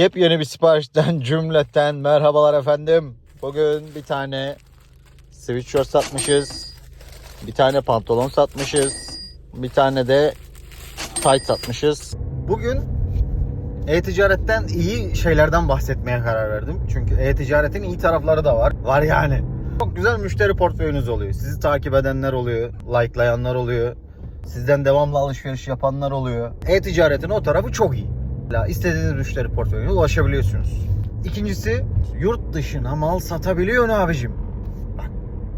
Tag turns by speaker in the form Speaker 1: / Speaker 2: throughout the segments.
Speaker 1: Yepyeni bir siparişten cümleten merhabalar efendim. Bugün bir tane sweatshirt satmışız. Bir tane pantolon satmışız. Bir tane de tight satmışız. Bugün e-ticaretten iyi şeylerden bahsetmeye karar verdim. Çünkü e-ticaretin iyi tarafları da var. Var yani. Çok güzel müşteri portföyünüz oluyor. Sizi takip edenler oluyor. Likelayanlar oluyor. Sizden devamlı alışveriş yapanlar oluyor. E-ticaretin o tarafı çok iyi. İstediğiniz müşteri portföyüne ulaşabiliyorsunuz. İkincisi yurt dışına mal satabiliyorsun abicim. Bak,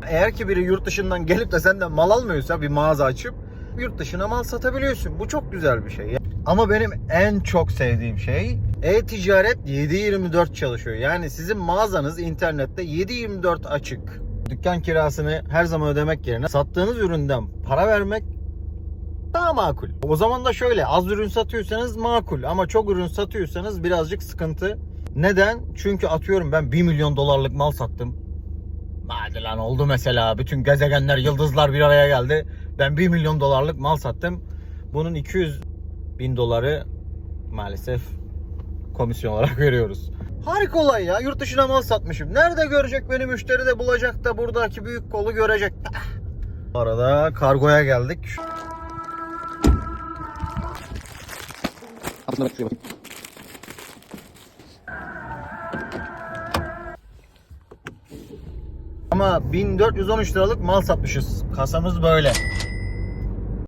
Speaker 1: eğer ki biri yurt dışından gelip de senden mal almıyorsa bir mağaza açıp yurt dışına mal satabiliyorsun. Bu çok güzel bir şey. Ama benim en çok sevdiğim şey e-ticaret 7-24 çalışıyor. Yani sizin mağazanız internette 7-24 açık. Dükkan kirasını her zaman ödemek yerine sattığınız üründen para vermek daha makul. O zaman da şöyle az ürün satıyorsanız makul ama çok ürün satıyorsanız birazcık sıkıntı. Neden? Çünkü atıyorum ben 1 milyon dolarlık mal sattım. Hadi lan oldu mesela. Bütün gezegenler, yıldızlar bir araya geldi. Ben 1 milyon dolarlık mal sattım. Bunun 200 bin doları maalesef komisyon olarak veriyoruz. Harika olay ya. Yurt dışına mal satmışım. Nerede görecek beni müşteri de bulacak da buradaki büyük kolu görecek. Bu arada kargoya geldik. Ama 1413 liralık mal satmışız. Kasamız böyle.